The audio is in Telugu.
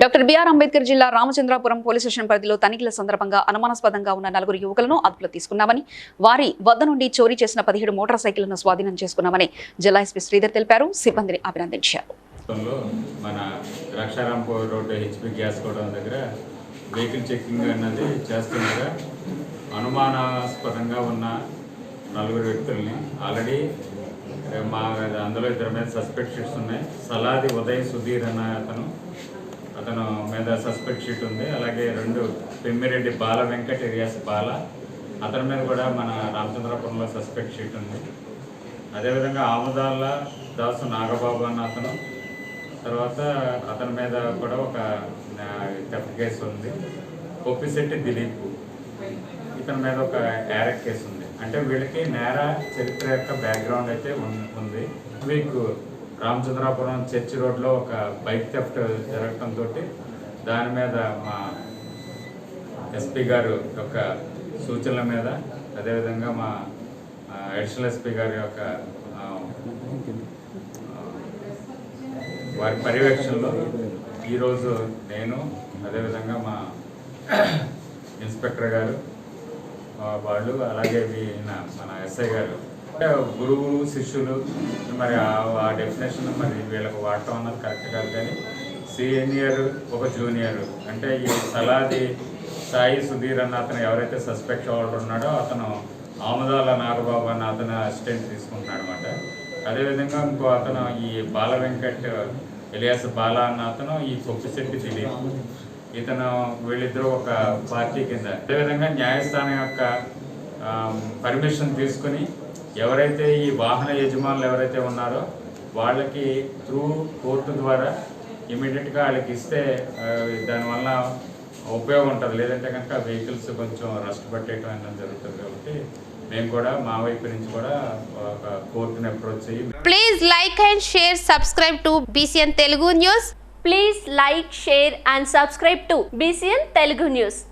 డాక్టర్ బిఆర్ అంబేద్కర్ జిల్లా రామచంద్రాపురం పోలీస్ స్టేషన్ పరిధిలో తనిఖీల సందర్భంగా అనుమానాస్పదంగా ఉన్న నలుగురు యువకులను అదుపులో తీసుకున్నామని వారి వద్ద నుండి చోరీ చేసిన పదిహేడు మోటార్ సైకిళ్ళను స్వాధీనం చేసుకున్నామని జిల్లా ఎస్పీ శ్రీధర్ తెలిపారు. సిబ్బందిని అభినందించారు. మన Draksharampur road HP gas godown దగ్గర వెహికల్ చెక్కింగ్ అన్నది చేస్తుండగా అనుమానాస్పదంగా ఉన్న నలుగురు వ్యక్తుల్ని ఆల్రెడీ మా అందులో ఇద్దరి మీద సస్పెక్ట్ ఉన్నాయి. సలాది ఉదయ్ సుధీర్ అన్న అతను మీద సస్పెక్ట్ షీట్ ఉంది. అలాగే రెండు పెమ్మిరెడ్డి బాల వెంకట్ ఏరియాస్ బాల. అతని మీద కూడా మన రామచంద్రపురంలో సస్పెక్ట్ షీట్ ఉంది. అదేవిధంగా ఆముదాల దాసు నాగబాబు అన్న అతను. తర్వాత అతని మీద కూడా ఒక థెఫ్ట్ కేసు ఉంది. పొప్పిశెట్టి దిలీప్. ఇతని మీద ఒక యారెక్ కేసు ఉంది. అంటే వీళ్ళకి నేర చరిత్ర యొక్క బ్యాక్గ్రౌండ్ అయితే ఉంది. వీక్ రామచంద్రాపురం చర్చి రోడ్లో ఒక బైక్ థెఫ్ట్ జరగటంతో దాని మీద మా ఎస్పీ గారు యొక్క సూచనల మీద అదేవిధంగా మా అడిషనల్ ఎస్పీ గారి యొక్క వారి పర్యవేక్షణలో ఈరోజు నేను అదేవిధంగా మా ఇన్స్పెక్టర్ గారు వాళ్ళు అలాగే మన ఎస్ఐ గారు. అంటే గురువు శిష్యులు మరి ఆ- ఆ డెఫినేషన్ మరి వీళ్ళకి వాడటం అన్నది కరెక్ట్ కాదు కానీ సీనియర్ ఒక జూనియర్. అంటే ఈ సలాది సాయి సుధీర్ అన్న అతను ఎవరైతే సస్పెక్ట్ హోల్డర్ ఉన్నాడో అతను ఆముదాల నాగబాబు అన్న అతను అసిస్టెంట్ తీసుకుంటున్నాడు అనమాట అదేవిధంగా ఇంకో అతను ఈ బాల వెంకట్ ఎలియాస్ బాల అన్న అతను ఈ కొప్పిశెట్టి దిలీప్. ఇతను వీళ్ళిద్దరూ ఒక పార్టీ కింద. అదేవిధంగా న్యాయస్థానం యొక్క పర్మిషన్ తీసుకుని ఎవరైతే ఈ వాహన యజమానులు ఎవరైతే ఉన్నారో వాళ్ళకి త్రూ కోర్టు ద్వారా ఇమీడియట్గా వాళ్ళకి ఇస్తే ఆ, దానివల్ల ఉపయోగం ఉంటుంది లేదంటే కనుక వెహికల్స్ కొంచెం రస్ట్ పట్టేయటం అనేది జరుగుతుంది కాబట్టి మేము కూడా మా వైపు నుంచి కూడా ఒక కోర్టుని అప్రోచ్ అయ్యి Please like and share, subscribe to BCN Telugu News. Please like, share and subscribe to BCN Telugu News.